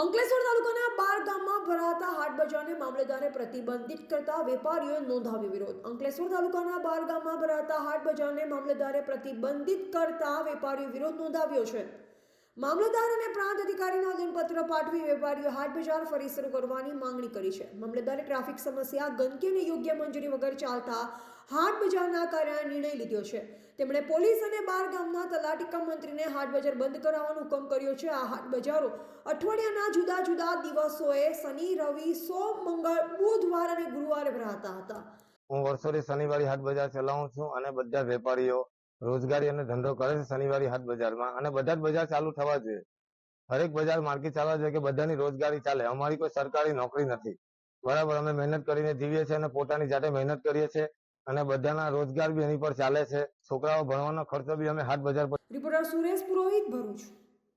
અંકલેશ્વર તાલુકાના બાર ગામમાં ભરાતા હાટ બજારને મામલેદારે પ્રતિબંધિત કરતા વેપારીઓએ નોંધાવ્યો વિરોધ. અંકલેશ્વર તાલુકાના બાર ગામમાં ભરાતા હાટ બજારને મામલેદારે પ્રતિબંધિત કરતા વેપારીઓ વિરોધ નોંધાવ્યો છે. મામલતદાર અને પ્રાંત અધિકારીને આવેદનપત્ર પાઠવી વેપારીઓ હાટ બજાર ફરી શરૂ કરવાની માંગણી કરી છે. મામલતદારે ટ્રાફિક સમસ્યા, ગંદકી અને યોગ્ય મંજૂરી વગર ચાલતા હાટ બજારના કારણે નિર્ણય લીધો છે. તેમણે પોલીસ અને બાર ગામના તલાટીકા મંત્રીને હાટ બજાર બંધ કરાવવાનો હુકમ કર્યો છે. આ હાટ બજારો અઠવાડિયાના જુદા જુદા દિવસોએ શનિ, રવિ, સોમ, મંગળ, બુધવાર અને ગુરુવારે ભરાતા હતા. હું વર્ષોથી શનિવારી હાટ બજાર ચલાવું છું અને બધા વેપારીઓ રોજગારી અને ધંધો કરે છે શનિવારે હાટ બજારમાં. અને બધા જ બજાર ચાલુ થવા જોઈએ. હરેક બજાર માર્કેટ ચાલવા જોઈએ કે બધાની રોજગારી ચાલે. અમારી કોઈ સરકારી નોકરી નથી. બરાબર, અમે મહેનત કરીને જીવીએ છીએ અને પોતાની જાતે મહેનત કરીએ છીએ અને બધાના રોજગાર બી એની પર ચાલે છે. છોકરાઓ ભણવાનો ખર્ચો બી અમે હાટ બજાર પર રિપોર્ટર સુરેશ પુરોહિત ભરૂચ.